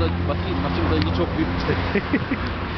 maçımda, maçımda ilgi çok büyük işte.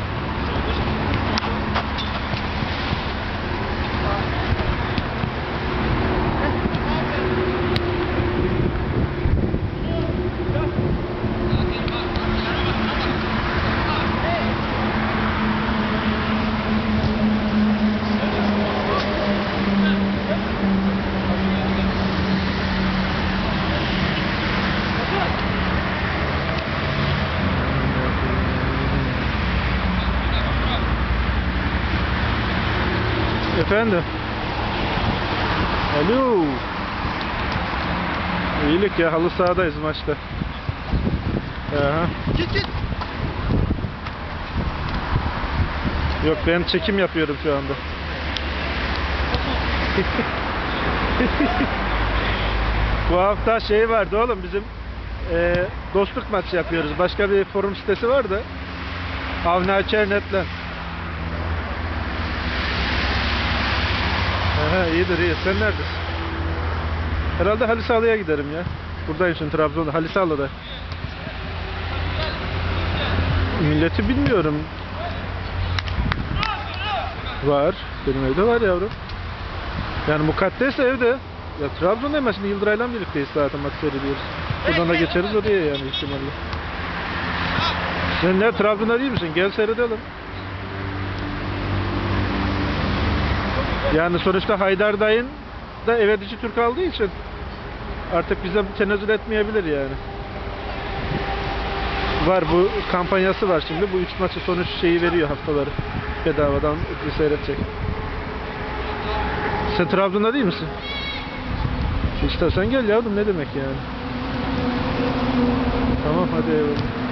Efendim? Alo. İyilik ya halı sahadayız maçta. Aha. Git git. Yok ben çekim yapıyorum şu anda. Bu hafta şey vardı oğlum bizim e, dostluk maçı yapıyoruz. Başka bir forum sitesi var da. Avni Açernet'le. Aha iyidir iyi. Sen neredesin? Herhalde Halisalı'ya giderim ya. Buradayım şimdi Trabzon'da. Halisalı'da. Milleti bilmiyorum. Var. Benim evde var yavrum. Yani mukaddes evde. Ya Trabzon'dayım ben şimdi Yıldıray'la birlikteyiz zaten maç seyrediyoruz. Buradan da geçeriz oraya yani ihtimalle. Sen ne Trabzon'da değil misin? Gel seyredelim. Yani sonuçta Haydar dayın da eve dışı Türk aldığı için artık bize tenezzül etmeyebilir yani. Var bu kampanyası var şimdi. Bu üç maçı sonuç şeyi veriyor haftaları. Bedavadan seyredecek. Sen Trabzon'da değil misin? İstersen gel yavrum ne demek yani. Tamam hadi eyvallah.